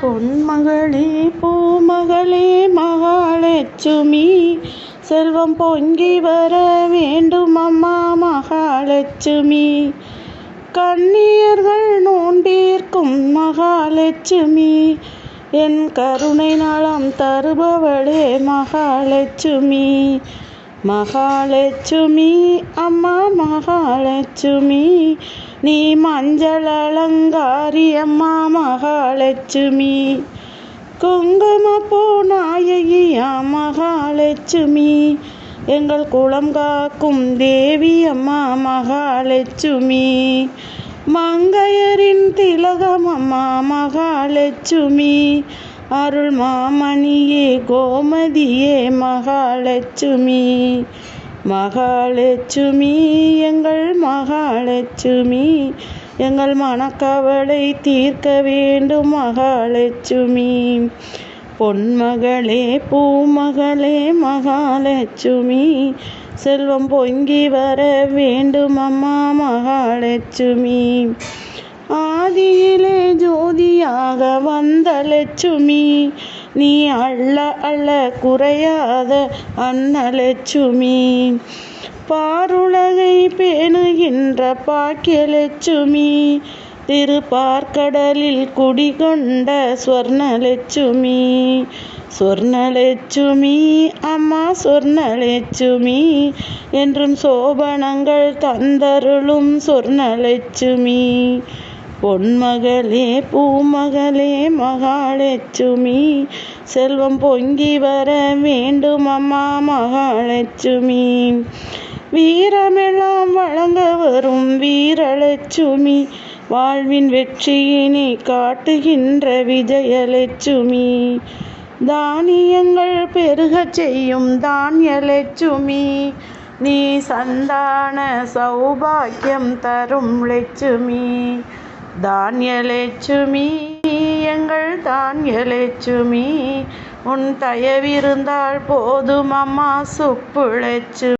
பொன்மகளே பூமகளே மகாலட்சுமி செல்வம் பொங்கி வர வேண்டும் அம்மா மகாலட்சுமி கண்ணியர்கள் நோன்பீர்க்கும் மகாலட்சுமி என் கருணை நலம் தருபவளே மகாலட்சுமி மகாலட்சுமி அம்மா மகாலட்சுமி நீ மஞ்சள் அலங்காரி அம்மா மகாலட்சுமி. குங்குமப்பூ நாயகியா மகாலட்சுமி. எங்கள் குளம் காக்கும் தேவி அம்மா மகாலட்சுமி. மங்கையரின் திலகம் அம்மா மகாலட்சுமி. அருள் மாமணியே கோமதியே மகாலட்சுமி. மகாலட்சுமி எங்கள் மகாலட்சுமி. எங்கள் மனக்கவலை தீர்க்க வேண்டும் மகாலட்சுமி. பொன்மகளே பூமகளே மகாலட்சுமி. செல்வம் பொங்கி வர வேண்டும் அம்மா மகாலட்சுமி. ஆதியிலே ஜோதியாக வந்த லட்சுமி நீ அள்ள அள்ள குறையாத அன்னலட்சுமி. பாருலகை பேணுகின்ற பாக்கியலட்சுமி. திருப்பார்க்கடலில் குடிகொண்ட ஸ்வர்ணலட்சுமி சொர்ணலட்சுமி அம்மா சொர்ணலட்சுமி என்றும் சோபனங்கள் தந்தருளும் சொர்ணலட்சுமி. பொன்மகளே பூமகளே மகாலட்சுமி செல்வம் பொங்கி வர வேண்டும் அம்மா மகாலட்சுமி. வீரமெல்லாம் வழங்க வரும் வீரலட்சுமி வாழ்வின் வெற்றியினை காட்டுகின்ற விஜயலட்சுமி. தானியங்கள் பெருகச் செய்யும் தானியலட்சுமி நீ சந்தான சௌபாக்கியம் தரும் லட்சுமி. தானியலட்சுமி எங்கள் தானியலட்சுமி உன் தயவிருந்தால் போதும் அம்மா சுப்புழைச்சு